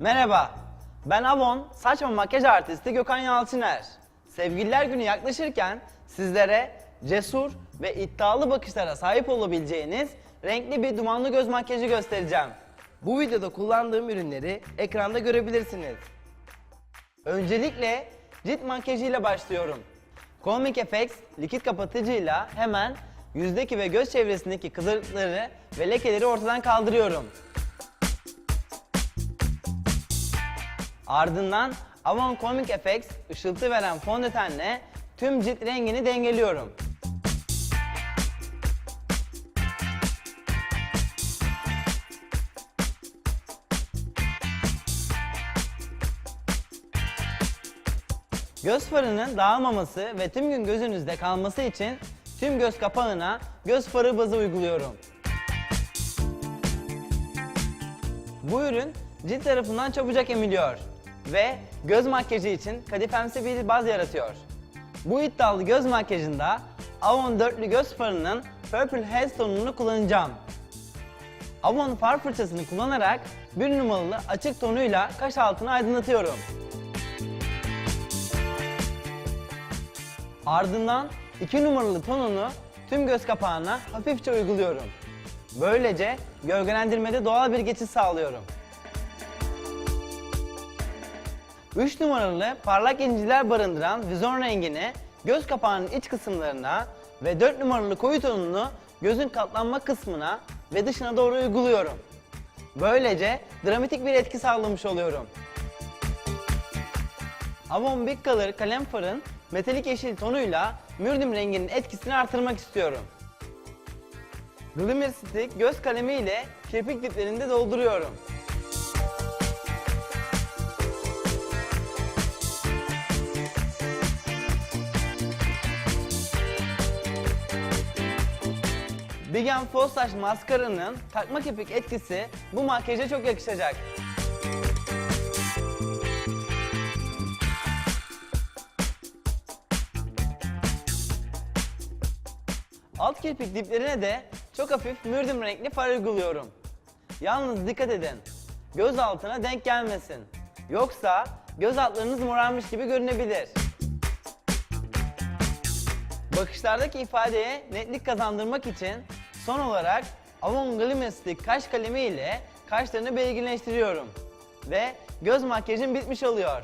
Merhaba, ben Avon, saç ve makyaj artisti Gökhan Yalçıner. Sevgililer günü yaklaşırken sizlere cesur ve iddialı bakışlara sahip olabileceğiniz renkli bir dumanlı göz makyajı göstereceğim. Bu videoda kullandığım ürünleri ekranda görebilirsiniz. Öncelikle cilt makyajıyla başlıyorum. Comic FX likit kapatıcıyla hemen yüzdeki ve göz çevresindeki kızarıkları ve lekeleri ortadan kaldırıyorum. Ardından Avon Comic FX ışıltı veren fondötenle tüm cilt rengini dengeliyorum. Göz farının dağılmaması ve tüm gün gözünüzde kalması için tüm göz kapağına göz farı bazı uyguluyorum. Bu ürün cilt tarafından çabucak emiliyor ve göz makyajı için kadifemsi bir baz yaratıyor. Bu iddialı göz makyajında Avon dörtlü göz farının Purple Haze tonunu kullanacağım. Avon far fırçasını kullanarak bir numaralı açık tonuyla kaş altını aydınlatıyorum. Ardından 2 numaralı tonunu tüm göz kapağına hafifçe uyguluyorum. Böylece gölgelendirmede doğal bir geçiş sağlıyorum. 3 numaralı parlak inciler barındıran vizon rengini göz kapağının iç kısımlarına ve 4 numaralı koyu tonunu gözün katlanma kısmına ve dışına doğru uyguluyorum. Böylece dramatik bir etki sağlamış oluyorum. Avon Big Color kalem farın metalik yeşil tonuyla mürdüm renginin etkisini artırmak istiyorum. Glimmer Stick göz kalemi ile kirpik diplerinde dolduruyorum. Big False Lash maskaranın takma kirpik etkisi bu makyaja çok yakışacak. Alt kirpik diplerine de çok hafif mürdüm renkli far uyguluyorum. Yalnız dikkat edin, göz altına denk gelmesin. Yoksa göz altlarınız morarmış gibi görünebilir. Bakışlardaki ifadeye netlik kazandırmak için son olarak Avon Glimmer Stick kaş kalemi ile kaşlarını belirginleştiriyorum. Ve göz makyajım bitmiş oluyor.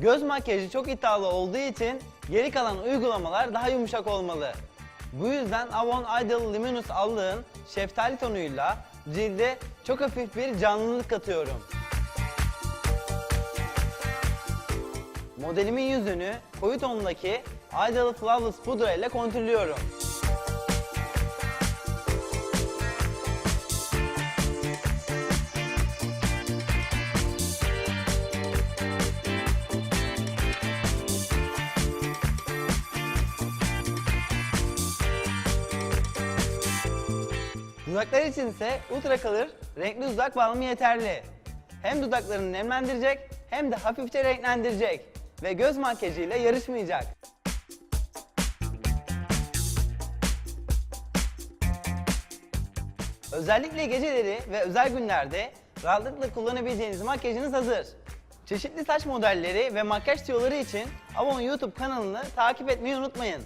Göz makyajı çok iddialı olduğu için geri kalan uygulamalar daha yumuşak olmalı. Bu yüzden Avon Ideal Luminous allığın şeftali tonuyla cilde çok hafif bir canlılık katıyorum. Modelimin yüzünü koyu tondaki Ideal Flawless pudra ile kontürlüyorum. Dudaklar için ise Ultra Color renkli dudak balmı yeterli. Hem dudaklarını nemlendirecek hem de hafifçe renklendirecek ve göz makyajıyla yarışmayacak. Özellikle geceleri ve özel günlerde rahatlıkla kullanabileceğiniz makyajınız hazır. Çeşitli saç modelleri ve makyaj tüyoları için Avon YouTube kanalını takip etmeyi unutmayın.